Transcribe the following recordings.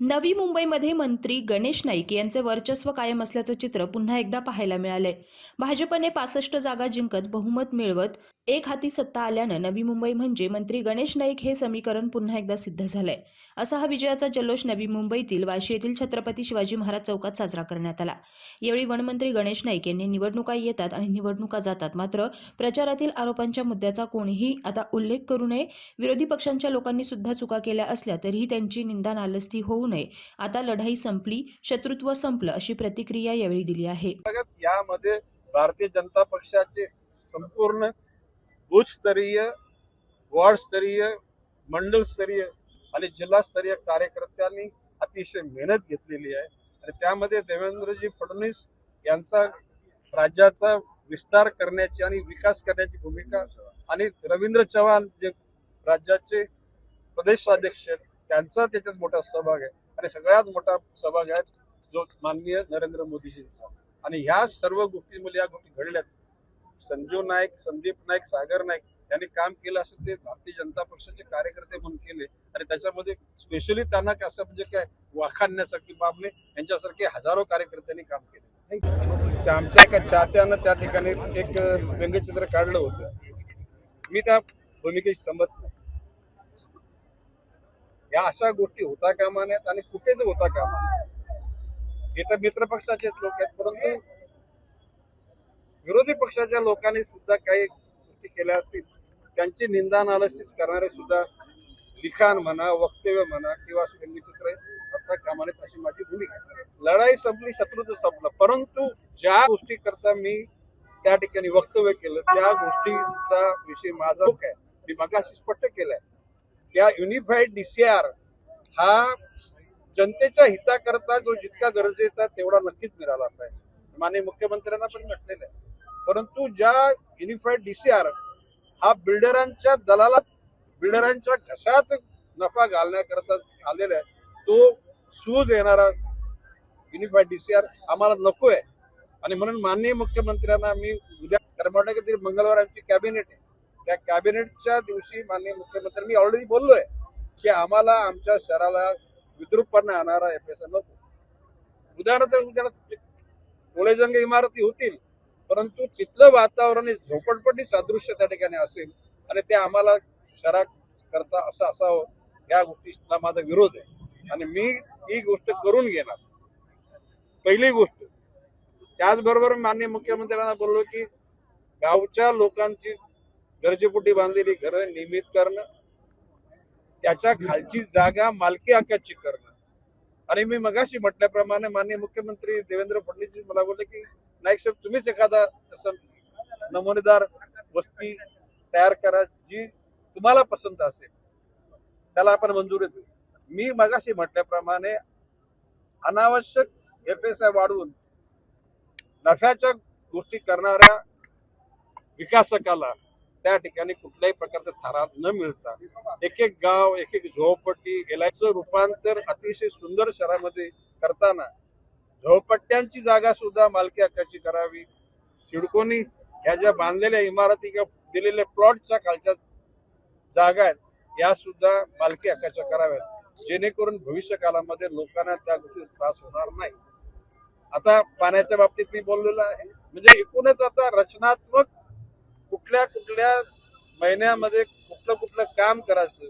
नवी मुंबईमध्ये मंत्री गणेश नाईक यांचे वर्चस्व कायम असल्याचं चित्र पुन्हा एकदा पाहायला मिळालंय. भाजपने पासष्ट जागा जिंकत बहुमत मिळवत एक हाती सत्ता आल्यानं नवी मुंबई म्हणजे मंत्री गणेश नाईक हे समीकरण पुन्हा एकदा सिद्ध झालंय. असा हा विजयाचा जल्लोष नवी मुंबईतील वाशी येथील छत्रपती शिवाजी महाराज चौकात साजरा करण्यात आला. यावेळी वनमंत्री गणेश नाईक यांनी निवडणुका येतात आणि निवडणुका जातात. मात्र प्रचारातील आरोपांच्या मुद्द्याचा कोणीही आता उल्लेख करू नये. विरोधी पक्षांच्या लोकांनी सुद्धा चुका केल्या असल्या तरीही त्यांची निंदा नालस्ती होऊ नये. आता लढाई संपली शत्रुत्व संपलं अशी प्रतिक्रिया यावेळी दिली आहे. यामध्ये भारतीय जनता पक्षाचे संपूर्ण बूथस्तरीय वॉर्डस्तरीय मंडळस्तरीय आणि जिल्हास्तरीय कार्यकर्त्यांनी अतिशय मेहनत घेतलेली आहे. आणि त्यामध्ये देवेंद्रजी फडणवीस यांचा राज्याचा विस्तार करण्याची आणि विकास करण्याची भूमिका आणि रवींद्र चव्हाण जे राज्याचे प्रदेशाध्यक्ष आहेत त्यांचा त्याच्यात मोठा सहभाग आहे. आणि सगळ्यात मोठा सहभाग आहे जो माननीय नरेंद्र मोदीजींचा. आणि ह्या सर्व गोष्टींमध्ये या गोष्टी घडल्यात. संजीव नाईक संदीप नाईक सागर नाईक यांनी काम केलं असं ते भारतीय जनता पक्षाचे कार्यकर्ते म्हणून केले. आणि त्याच्यामध्ये स्पेशली त्यांना काय असं म्हणजे काय वाखाणण्यासाठी बाबने यांच्यासारखे हजारो कार्यकर्त्यांनी काम केले. आमच्या एका चाहत्यानं त्या ठिकाणी एक व्यंगचित्र काढलं होतं. मी त्या भूमिकेशी संमत नाही या अशा गोष्टी होता कामा नयेत आणि कुठेच होता कामा हे तर मित्र पक्षाचेच लोक आहेत परंतु विरोधी पक्षाच्या लोकांनी सुद्धा काही गोष्टी केल्या असतील त्यांची निंदा नालस्तीच करणारे सुद्धा लिखाण म्हणा वक्तव्य म्हणा किंवा असे व्यंगचित्र करता कामा नयेत अशी माझी भूमिका लढाई संपली शत्रुत्व संपलं परंतु ज्या गोष्टी करता मी त्या ठिकाणी वक्तव्य केलं त्या गोष्टीचा विषय माझा आहे मी मगाशी स्पष्ट केलाय. या युनिफाईड डीसीआर हा जनतेच्या हिताकरता जो जितका गरजेचा तेवढा नक्कीच मिळाला पाहिजे. माननीय मुख्यमंत्र्यांना पण म्हटलेलं आहे. परंतु ज्या युनिफाईड डीसीआर हा बिल्डरांच्या दलाला बिल्डरांच्या घशात नफा घालण्याकरता आलेला आहे तो सूज येणारा युनिफाईड डीसीआर आम्हाला नको आहे आणि म्हणून माननीय मुख्यमंत्र्यांना मी उद्या कर्नाटकातील मंगळवार आमची कॅबिनेट आहे. त्या कॅबिनेटच्या दिवशी माननीय मुख्यमंत्री मी ऑलरेडी बोललोय की आम्हाला आमच्या शहराला विद्रुपपणा आणणारा एफ एस नको. उदाहरणार्थ उद्या इमारती होतील परंतु तिथलं वातावरण झोपडपट्टी सादृश्य त्या ठिकाणी असेल आणि ते आम्हाला शहरात करता असं असावं या गोष्टीला माझा विरोध आहे. आणि मी ही गोष्ट करून घेणार. पहिली गोष्ट त्याचबरोबर माननीय मुख्यमंत्र्यांना बोललो की गावच्या लोकांची गरजेपोटी बांधलेली घरं नियमित करणं त्याच्या खालची जागा मालकी हक्काची करणं. आणि मी मगाशी म्हटल्याप्रमाणे माननीय मुख्यमंत्री देवेंद्र फडणवीस मला बोलले की नाईक साहेब तुम्हीच एखादा असं नमुनेदार वस्ती तयार करा जी तुम्हाला पसंत असेल. त्याला आपण मंजुरी देऊ. मी मगाशी म्हटल्याप्रमाणे अनावश्यक एफ एस आय वाढवून नफ्याच्या गोष्टी करणाऱ्या विकासकाला त्या ठिकाणी कुठल्याही प्रकारचा थारा न मिळता एक एक गाव एक एक झोपडपट्टी गेल्याचं रूपांतर अतिशय सुंदर शहरामध्ये करताना झोपट्ट्यांची जागा सुद्धा मालकी हक्काची करावी. सिडकोनी ह्या ज्या बांधलेल्या इमारती किंवा दिलेल्या प्लॉटच्या खालच्या जागा आहेत या सुद्धा मालकी हक्काच्या कराव्यात. जेणेकरून भविष्य काळामध्ये लोकांना त्या गोष्टीचा त्रास होणार नाही. आता पाण्याच्या बाबतीत मी बोललेलो आहे. म्हणजे एकूणच आता रचनात्मक कुठल्या कुठल्या महिन्यामध्ये कुठलं कुठलं काम करायचं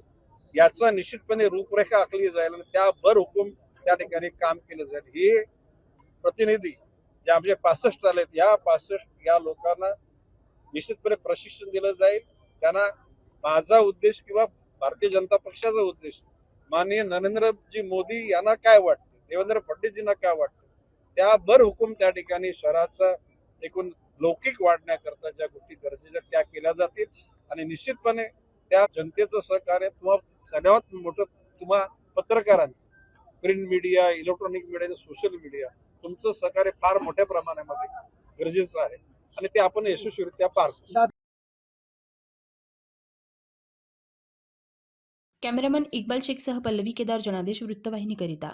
याचा निश्चितपणे रूपरेखा आखली जाईल आणि त्याभर हुकूम त्या ठिकाणी काम केलं जाईल. हे प्रतिनिधी जे आमचे पासष्ट आलेत या पासष्ट या लोकांना निश्चितपणे प्रशिक्षण दिलं जाईल. त्यांना माझा उद्देश किंवा भारतीय जनता पक्षाचा उद्देश माननीय नरेंद्रजी मोदी यांना काय वाटतं देवेंद्र फडणवीसजींना काय वाटतं त्याभर हुकूम त्या ठिकाणी शहराचा एकूण लौकिक वाढण्याकरता ज्या गोष्टी गरजेच्या त्या केल्या जातील. आणि निश्चितपणे त्या जनतेचं सहकार्य किंवा सगळ्यात मोठं तुम्हा पत्रकारांचं print media electronic media social media तुमचं सहकार्य फार मोठ्या प्रमाणामध्ये गरजेचं आहे. आणि ते आपण यशस्वीरित्या पार करू. कॅमेरामन इक्बाल शेखसह पल्लवी केदार जनादेश वृत्तवाहिनीकरिता.